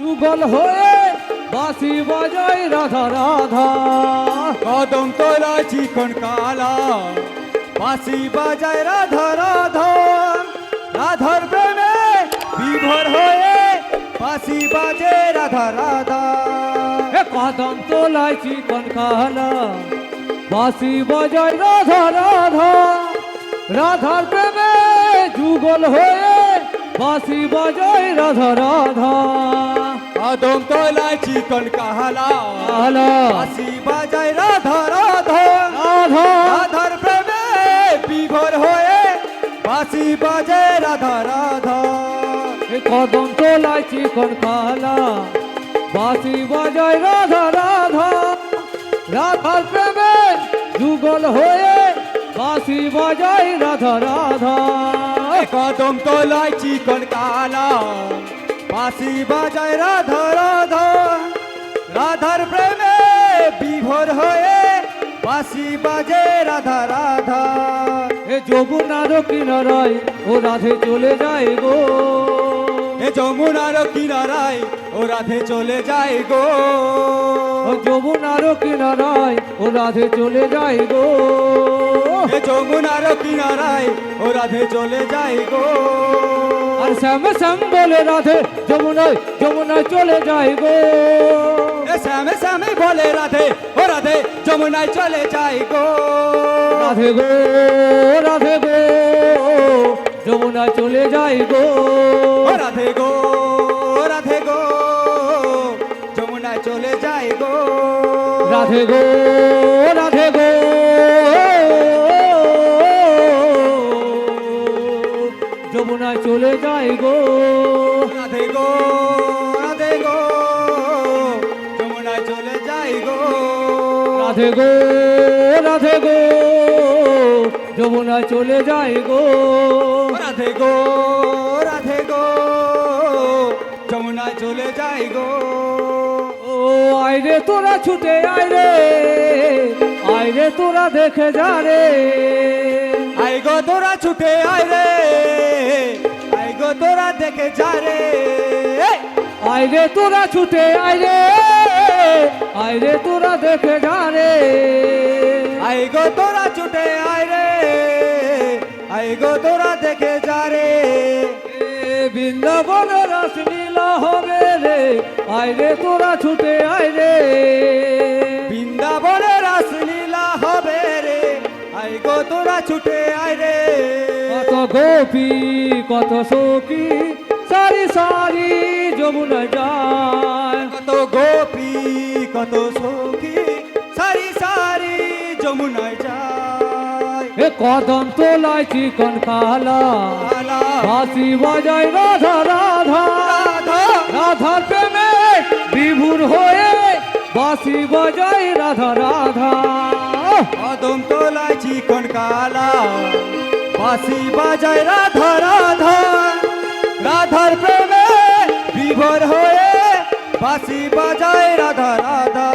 যুগল হয়ে বাসি বাজাই রাধা রাধা। কদম তোলা চিকন কালা বাসি বাজায় রাধা রাধা। রাধার প্রেমে বিভোর হয়ে বাসি বাজে রাধা রাধা। কদম তোলাই চিকন কালা বাসি বাজাই রাধা রাধা। রাধার প্রেমে যুগল হয়ে বাসি বাজাই রাধা রাধা। কদম তোলা চিকন কালা আলা বাসি বাজায় রাধা রাধা। রাধা। রাধার প্রেমে বিভোর হয়ে বাসি বাজে রাধা রাধা। কদম তোলাই চিকন কালা বাসি বাজাই রাধা রাধা। রাধার প্রেমে যুগল হয়ে বাসি বাজাই রাধা রাধা। কদম তোলায় চিকন কালা বাসি বাজায় রাধা রাধা। রাধার প্রেমে বিভোর হয়ে বাসি বাজে রাধা রাধা। এ যমুনার কিনারায় ও রাধে চলে যায় গো। এ যমুনার কিনারায় ও রাধে চলে যায় গো। ও যমুনার কিনারায় ও রাধে চলে যায় গো। এ যমুনার কিনারায় ও রাধে চলে যায় গো। শ্যাম শ্যাম বলে রাধে যমুনায় যমুনায় চলে যায় গো। শ্যামে শ্যামে বলে রাধে ও রাধে যমুনায় চলে যায় গো। রাধে গো রাধে গো যমুনায় চলে যায় গো। রাধে গো রাধে গো যমুনায় চলে যায় গো। রাধে গো রাধে গো। যমুনায় চলে যায় গো। রাধে গো রাধে গো যমুনায় চলে যায় গো। রাধে গো রাধে গো যমুনায় চলে যায় গো। রাধে গো রাধে গো যমুনায় চলে যায় গো। ও আইরে তোরা ছুটে আইরে আইরে তোরা দেখে যা রে। আই গো তোরা ছুটে আয় রে। আই গো তোরা দেখে যা রে। আইরে তোরা ছুটে আইরে আইরে তোরা দেখে যা রে। আই গো তোরা ছুটে আয় রে। আই গো তোরা দেখে যা রে। বৃন্দাবন রস নীলা হবে রে। আইরে তোরা ছুটে আইরে বৃন্দাবনে তোরা ছুটে আয় রে। কত গোপী কত সখী সারি সারি যমুনা যায়। কত গোপী কত সখী সারি সারি যমুনায় যায়। এ কদম তোলায় চিকন কালা বাঁশি বাজায় রাধা রাধা। রাধা। রাধার প্রেমে বিভুর হয়ে বাঁশি বাজায় রাধা রাধা। কদম তোলায় চিকন কালা। বাসি বাজায় রাধা রাধা। রাধার প্রেমে বিভোর হয়ে বাসি বাজায় রাধা রাধা।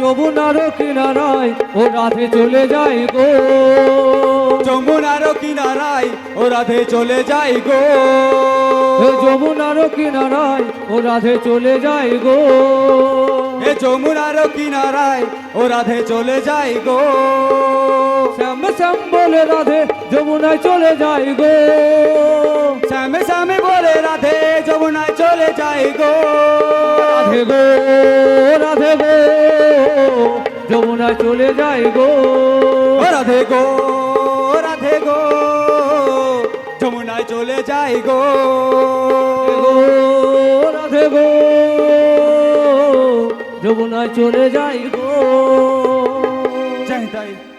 যমুনার কিনারায় ও রাধে চলে যায় গো। যমুনার কিনারায় ও রাধে চলে যাই গো। যমুনার কিনারায় ও রাধে চলে যায় গো। এ যমুনার কিনারায় ও রাধে চলে যাই গো। শ্যাম শ্যাম বলে রাধে যমুনায় চলে যায় গো। শ্যামে শ্যামে বলে রাধে যমুনায় চলে যাই গো। রাধে গো রাধে গো যমুনায় চলে যায় গো। রাধে গো। যমুনায় চলে যাই গো? রাধে গো যমুনায় চলে যাই গো। জয় তাই।